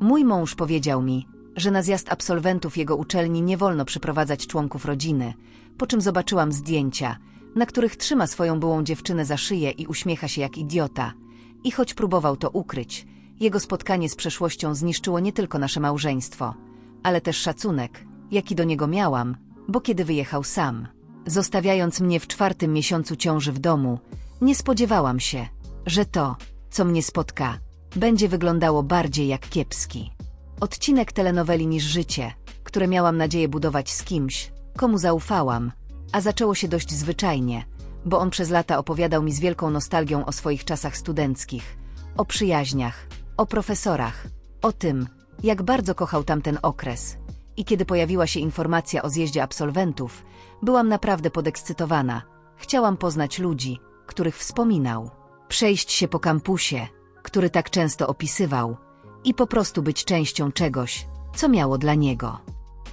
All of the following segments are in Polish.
Mój mąż powiedział mi, że na zjazd absolwentów jego uczelni nie wolno przyprowadzać członków rodziny, po czym zobaczyłam zdjęcia, na których trzyma swoją byłą dziewczynę za szyję i uśmiecha się jak idiota. I choć próbował to ukryć, jego spotkanie z przeszłością zniszczyło nie tylko nasze małżeństwo, ale też szacunek, jaki do niego miałam, bo kiedy wyjechał sam, zostawiając mnie w czwartym miesiącu ciąży w domu, nie spodziewałam się, że to, co mnie spotka, będzie wyglądało bardziej jak kiepski. Odcinek telenoweli niż życie, które miałam nadzieję budować z kimś, komu zaufałam, a zaczęło się dość zwyczajnie, bo on przez lata opowiadał mi z wielką nostalgią o swoich czasach studenckich, o przyjaźniach, o profesorach, o tym, jak bardzo kochał tamten okres. I kiedy pojawiła się informacja o zjeździe absolwentów, byłam naprawdę podekscytowana. Chciałam poznać ludzi, których wspominał, przejść się po kampusie, który tak często opisywał, i po prostu być częścią czegoś, co miało dla niego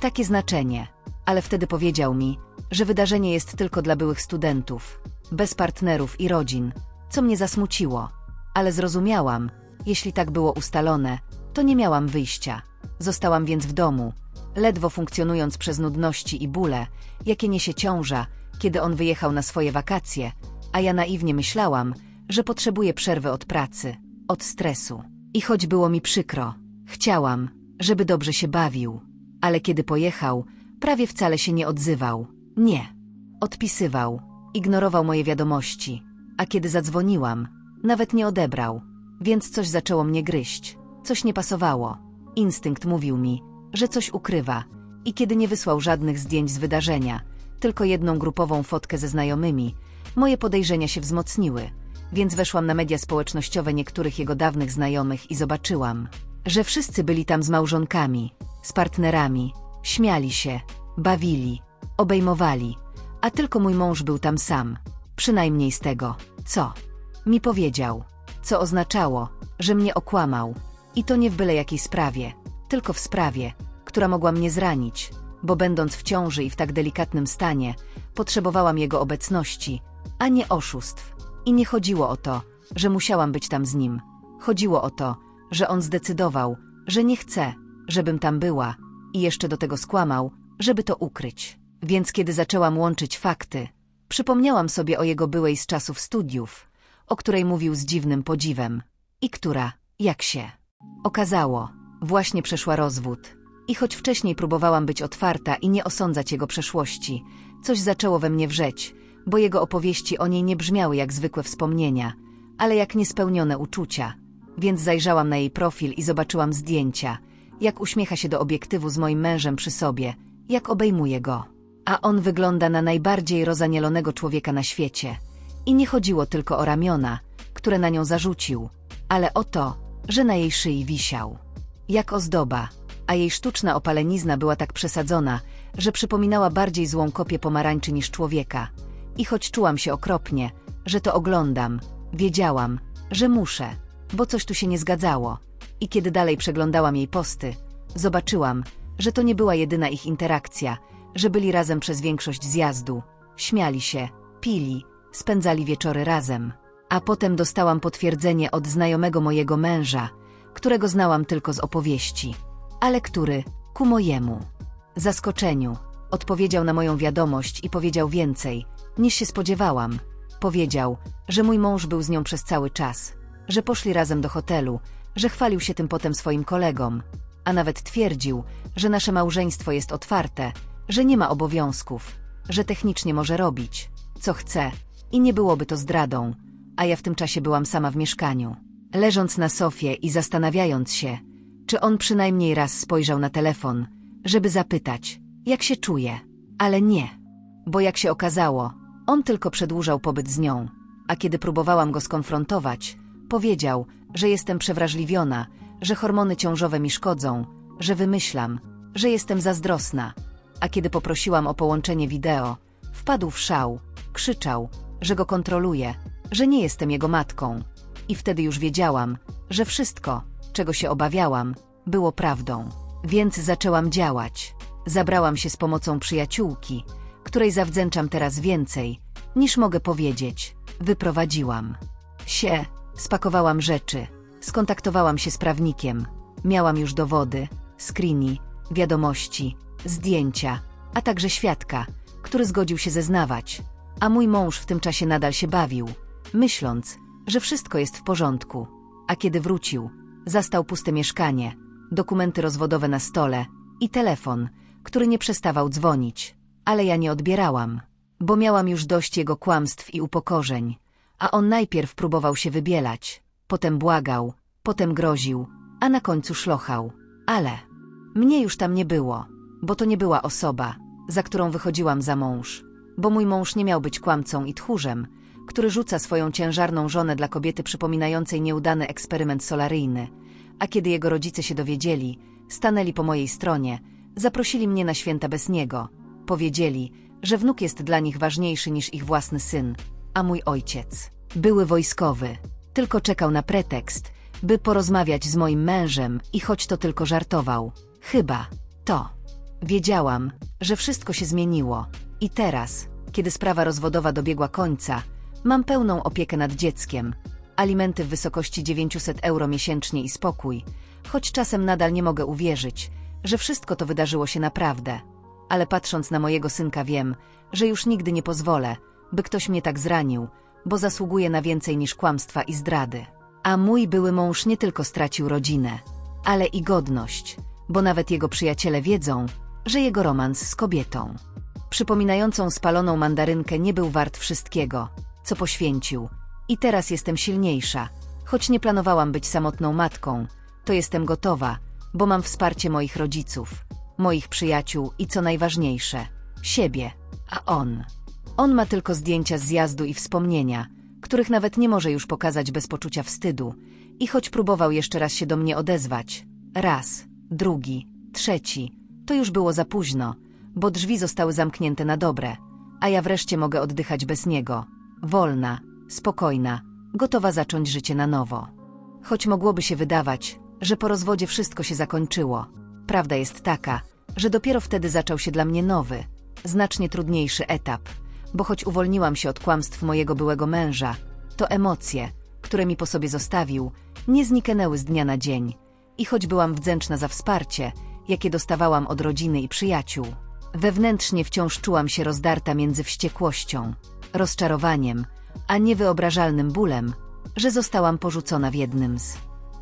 takie znaczenie. Ale wtedy powiedział mi, że wydarzenie jest tylko dla byłych studentów, bez partnerów i rodzin, co mnie zasmuciło. Ale zrozumiałam, jeśli tak było ustalone, to nie miałam wyjścia. Zostałam więc w domu, ledwo funkcjonując przez nudności i bóle, jakie niesie ciąża, kiedy on wyjechał na swoje wakacje, a ja naiwnie myślałam, że potrzebuję przerwy od pracy, od stresu. I choć było mi przykro, chciałam, żeby dobrze się bawił. Ale kiedy pojechał, prawie wcale się nie odzywał. Nie. Odpisywał, ignorował moje wiadomości, a kiedy zadzwoniłam, nawet nie odebrał, więc coś zaczęło mnie gryźć, coś nie pasowało. Instynkt mówił mi, że coś ukrywa i kiedy nie wysłał żadnych zdjęć z wydarzenia, tylko jedną grupową fotkę ze znajomymi, moje podejrzenia się wzmocniły, więc weszłam na media społecznościowe niektórych jego dawnych znajomych i zobaczyłam, że wszyscy byli tam z małżonkami, z partnerami, śmiali się, bawili, obejmowali, a tylko mój mąż był tam sam, przynajmniej z tego, co mi powiedział, co oznaczało, że mnie okłamał. I to nie w byle jakiej sprawie, tylko w sprawie, która mogła mnie zranić, bo będąc w ciąży i w tak delikatnym stanie, potrzebowałam jego obecności, a nie oszustw. I nie chodziło o to, że musiałam być tam z nim. Chodziło o to, że on zdecydował, że nie chce, żebym tam była i jeszcze do tego skłamał, żeby to ukryć. Więc kiedy zaczęłam łączyć fakty, przypomniałam sobie o jego byłej z czasów studiów, o której mówił z dziwnym podziwem i która, jak się okazało, właśnie przeszła rozwód. I choć wcześniej próbowałam być otwarta i nie osądzać jego przeszłości, coś zaczęło we mnie wrzeć, bo jego opowieści o niej nie brzmiały jak zwykłe wspomnienia, ale jak niespełnione uczucia. Więc zajrzałam na jej profil i zobaczyłam zdjęcia, jak uśmiecha się do obiektywu z moim mężem przy sobie, jak obejmuje go. A on wygląda na najbardziej rozanielonego człowieka na świecie. I nie chodziło tylko o ramiona, które na nią zarzucił, ale o to, że na jej szyi wisiał. Jak ozdoba, a jej sztuczna opalenizna była tak przesadzona, że przypominała bardziej złą kopię pomarańczy niż człowieka. I choć czułam się okropnie, że to oglądam, wiedziałam, że muszę, bo coś tu się nie zgadzało. I kiedy dalej przeglądałam jej posty, zobaczyłam, że to nie była jedyna ich interakcja, że byli razem przez większość zjazdu, śmiali się, pili, spędzali wieczory razem. A potem dostałam potwierdzenie od znajomego mojego męża, którego znałam tylko z opowieści, ale który, ku mojemu zaskoczeniu, odpowiedział na moją wiadomość i powiedział więcej, niż się spodziewałam. Powiedział, że mój mąż był z nią przez cały czas, że poszli razem do hotelu, że chwalił się tym potem swoim kolegom, a nawet twierdził, że nasze małżeństwo jest otwarte, że nie ma obowiązków, że technicznie może robić, co chce i nie byłoby to zdradą, a ja w tym czasie byłam sama w mieszkaniu. Leżąc na sofie i zastanawiając się, czy on przynajmniej raz spojrzał na telefon, żeby zapytać, jak się czuje, ale nie, bo jak się okazało, on tylko przedłużał pobyt z nią, a kiedy próbowałam go skonfrontować, powiedział, że jestem przewrażliwiona, że hormony ciążowe mi szkodzą, że wymyślam, że jestem zazdrosna, a kiedy poprosiłam o połączenie wideo, wpadł w szał, krzyczał, że go kontroluje, że nie jestem jego matką. I wtedy już wiedziałam, że wszystko, czego się obawiałam, było prawdą. Więc zaczęłam działać. Zabrałam się z pomocą przyjaciółki, której zawdzięczam teraz więcej, niż mogę powiedzieć. Wyprowadziłam się, spakowałam rzeczy, skontaktowałam się z prawnikiem, Miałam już dowody, screeny, wiadomości, zdjęcia, a także świadka, który zgodził się zeznawać, a mój mąż w tym czasie nadal się bawił, myśląc, że wszystko jest w porządku. A kiedy wrócił, zastał puste mieszkanie, dokumenty rozwodowe na stole i telefon, który nie przestawał dzwonić. Ale ja nie odbierałam, bo miałam już dość jego kłamstw i upokorzeń, a on najpierw próbował się wybielać, potem błagał, potem groził, a na końcu szlochał. Ale mnie już tam nie było, bo to nie była osoba, za którą wychodziłam za mąż, bo mój mąż nie miał być kłamcą i tchórzem, który rzuca swoją ciężarną żonę dla kobiety przypominającej nieudany eksperyment solaryjny, a kiedy jego rodzice się dowiedzieli, stanęli po mojej stronie, zaprosili mnie na święta bez niego, powiedzieli, że wnuk jest dla nich ważniejszy niż ich własny syn, a mój ojciec, były wojskowy, tylko czekał na pretekst, by porozmawiać z moim mężem i choć to tylko żartował, chyba, to. Wiedziałam, że wszystko się zmieniło. I teraz, kiedy sprawa rozwodowa dobiegła końca, mam pełną opiekę nad dzieckiem, alimenty w wysokości 900 euro miesięcznie i spokój, choć czasem nadal nie mogę uwierzyć, że wszystko to wydarzyło się naprawdę. Ale patrząc na mojego synka wiem, że już nigdy nie pozwolę, by ktoś mnie tak zranił, bo zasługuje na więcej niż kłamstwa i zdrady. A mój były mąż nie tylko stracił rodzinę, ale i godność, bo nawet jego przyjaciele wiedzą, że jego romans z kobietą, przypominającą spaloną mandarynkę, nie był wart wszystkiego, co poświęcił. I teraz jestem silniejsza, choć nie planowałam być samotną matką, to jestem gotowa, bo mam wsparcie moich rodziców, moich przyjaciół i co najważniejsze, siebie, a on. On ma tylko zdjęcia z zjazdu i wspomnienia, których nawet nie może już pokazać bez poczucia wstydu. I choć próbował jeszcze raz się do mnie odezwać, raz, drugi, trzeci, to już było za późno, bo drzwi zostały zamknięte na dobre, a ja wreszcie mogę oddychać bez niego, wolna, spokojna, gotowa zacząć życie na nowo. Choć mogłoby się wydawać, że po rozwodzie wszystko się zakończyło, prawda jest taka, że dopiero wtedy zaczął się dla mnie nowy, znacznie trudniejszy etap, bo choć uwolniłam się od kłamstw mojego byłego męża, to emocje, które mi po sobie zostawił, nie zniknęły z dnia na dzień. I choć byłam wdzięczna za wsparcie, jakie dostawałam od rodziny i przyjaciół, wewnętrznie wciąż czułam się rozdarta między wściekłością, rozczarowaniem, a niewyobrażalnym bólem, że zostałam porzucona w jednym z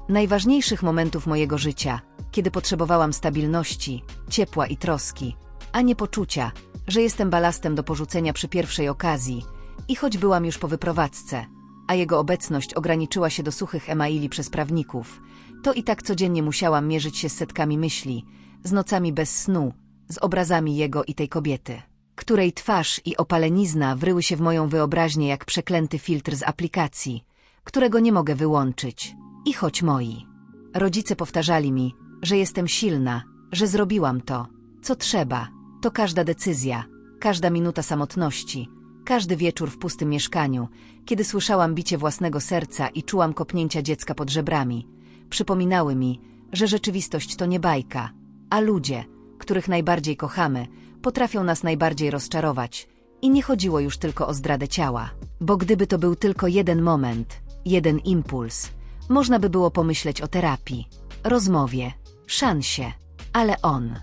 najważniejszych momentów mojego życia, kiedy potrzebowałam stabilności, ciepła i troski, a nie poczucia, że jestem balastem do porzucenia przy pierwszej okazji i choć byłam już po wyprowadzce, a jego obecność ograniczyła się do suchych emaili przez prawników, to i tak codziennie musiałam mierzyć się z setkami myśli, z nocami bez snu, z obrazami jego i tej kobiety, której twarz i opalenizna wryły się w moją wyobraźnię jak przeklęty filtr z aplikacji, którego nie mogę wyłączyć. I choć moi rodzice powtarzali mi, że jestem silna, że zrobiłam to, co trzeba, to każda decyzja, każda minuta samotności, każdy wieczór w pustym mieszkaniu, kiedy słyszałam bicie własnego serca i czułam kopnięcia dziecka pod żebrami, przypominały mi, że rzeczywistość to nie bajka, a ludzie, których najbardziej kochamy, potrafią nas najbardziej rozczarować. I nie chodziło już tylko o zdradę ciała, bo gdyby to był tylko jeden moment, jeden impuls, można by było pomyśleć o terapii, rozmowie, szansie, ale on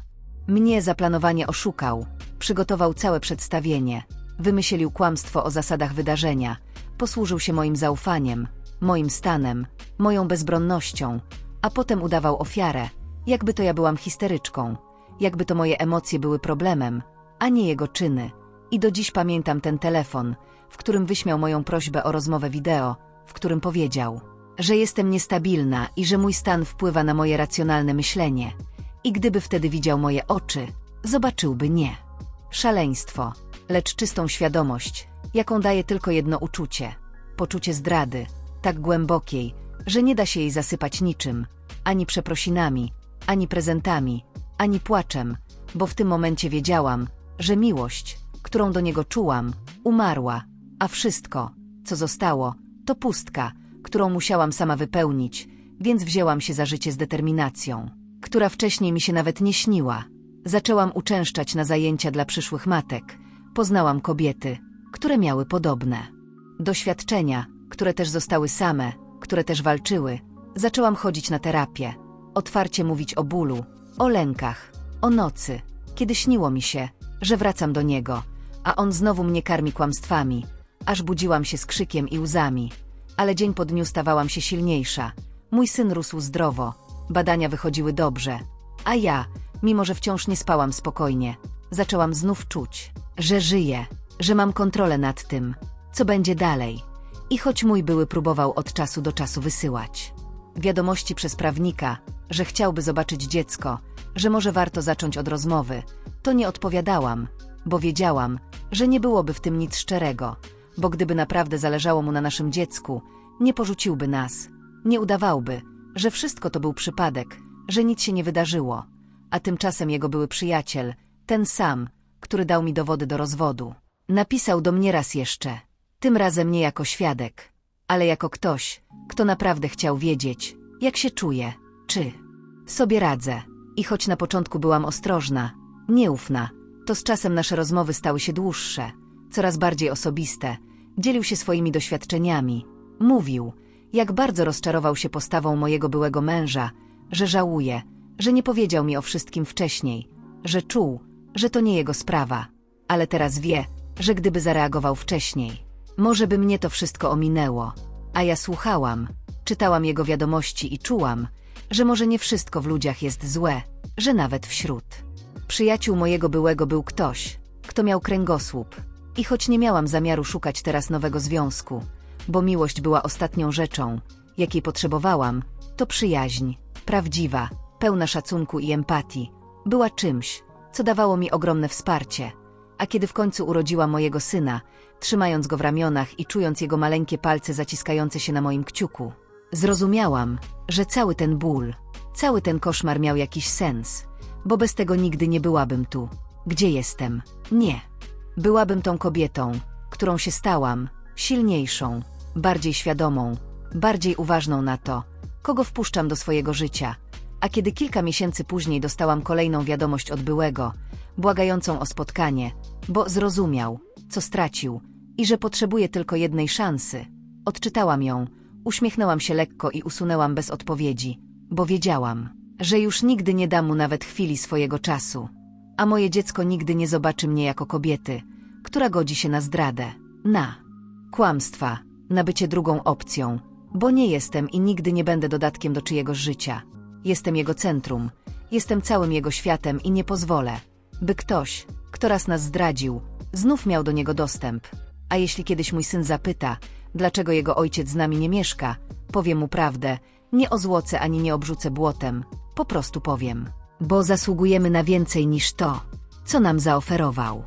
mnie zaplanowanie oszukał, przygotował całe przedstawienie, wymyślił kłamstwo o zasadach wydarzenia, posłużył się moim zaufaniem, moim stanem, moją bezbronnością, a potem udawał ofiarę, jakby to ja byłam histeryczką, jakby to moje emocje były problemem, a nie jego czyny. I do dziś pamiętam ten telefon, w którym wyśmiał moją prośbę o rozmowę wideo, w którym powiedział, że jestem niestabilna i że mój stan wpływa na moje racjonalne myślenie. I gdyby wtedy widział moje oczy, zobaczyłby nie szaleństwo, lecz czystą świadomość, jaką daje tylko jedno uczucie poczucie zdrady, tak głębokiej, że nie da się jej zasypać niczym, ani przeprosinami, ani prezentami, ani płaczem, bo w tym momencie wiedziałam, że miłość, którą do niego czułam, umarła, a wszystko, co zostało, to pustka, którą musiałam sama wypełnić, więc wzięłam się za życie z determinacją, która wcześniej mi się nawet nie śniła. Zaczęłam uczęszczać na zajęcia dla przyszłych matek. Poznałam kobiety, które miały podobne doświadczenia, które też zostały same, które też walczyły. Zaczęłam chodzić na terapię, Otwarcie mówić o bólu, o lękach, o nocy, kiedy śniło mi się, że wracam do niego, a on znowu mnie karmi kłamstwami, aż budziłam się z krzykiem i łzami. Ale dzień po dniu stawałam się silniejsza. Mój syn rósł zdrowo, badania wychodziły dobrze, a ja, mimo że wciąż nie spałam spokojnie, zaczęłam znów czuć, że żyję, że mam kontrolę nad tym, co będzie dalej. I choć mój były próbował od czasu do czasu wysyłać wiadomości przez prawnika, że chciałby zobaczyć dziecko, że może warto zacząć od rozmowy, to nie odpowiadałam, bo wiedziałam, że nie byłoby w tym nic szczerego, bo gdyby naprawdę zależało mu na naszym dziecku, nie porzuciłby nas, nie udawałby, że wszystko to był przypadek, że nic się nie wydarzyło, a tymczasem jego były przyjaciel, ten sam, który dał mi dowody do rozwodu, napisał do mnie raz jeszcze, tym razem nie jako świadek, ale jako ktoś, kto naprawdę chciał wiedzieć, jak się czuję, czy sobie radzę. I choć na początku byłam ostrożna, nieufna, to z czasem nasze rozmowy stały się dłuższe, coraz bardziej osobiste. Dzielił się swoimi doświadczeniami. Mówił, jak bardzo rozczarował się postawą mojego byłego męża, że żałuje, że nie powiedział mi o wszystkim wcześniej, że czuł, że to nie jego sprawa, ale teraz wie, że gdyby zareagował wcześniej, może by mnie to wszystko ominęło. A ja słuchałam, czytałam jego wiadomości i czułam, że może nie wszystko w ludziach jest złe, że nawet wśród przyjaciół mojego byłego był ktoś, kto miał kręgosłup. I choć nie miałam zamiaru szukać teraz nowego związku, bo miłość była ostatnią rzeczą, jakiej potrzebowałam, to przyjaźń, prawdziwa, pełna szacunku i empatii, była czymś, co dawało mi ogromne wsparcie. A kiedy w końcu urodziłam mojego syna, trzymając go w ramionach i czując jego maleńkie palce zaciskające się na moim kciuku, zrozumiałam, że cały ten ból, cały ten koszmar miał jakiś sens, bo bez tego nigdy nie byłabym tu, gdzie jestem. Nie. Byłabym tą kobietą, którą się stałam, silniejszą, bardziej świadomą, bardziej uważną na to, kogo wpuszczam do swojego życia. A kiedy kilka miesięcy później dostałam kolejną wiadomość od byłego, błagającą o spotkanie, bo zrozumiał, co stracił i że potrzebuje tylko jednej szansy, odczytałam ją, uśmiechnęłam się lekko i usunęłam bez odpowiedzi, bo wiedziałam, że już nigdy nie dam mu nawet chwili swojego czasu, a moje dziecko nigdy nie zobaczy mnie jako kobiety, która godzi się na zdradę, na kłamstwa, na bycie drugą opcją, bo nie jestem i nigdy nie będę dodatkiem do czyjegoś życia. Jestem jego centrum, jestem całym jego światem i nie pozwolę, by ktoś, kto raz nas zdradził, znów miał do niego dostęp. A jeśli kiedyś mój syn zapyta, dlaczego jego ojciec z nami nie mieszka, powiem mu prawdę, nie ozłocę ani nie obrzucę błotem, po prostu powiem. Bo zasługujemy na więcej niż to, co nam zaoferował.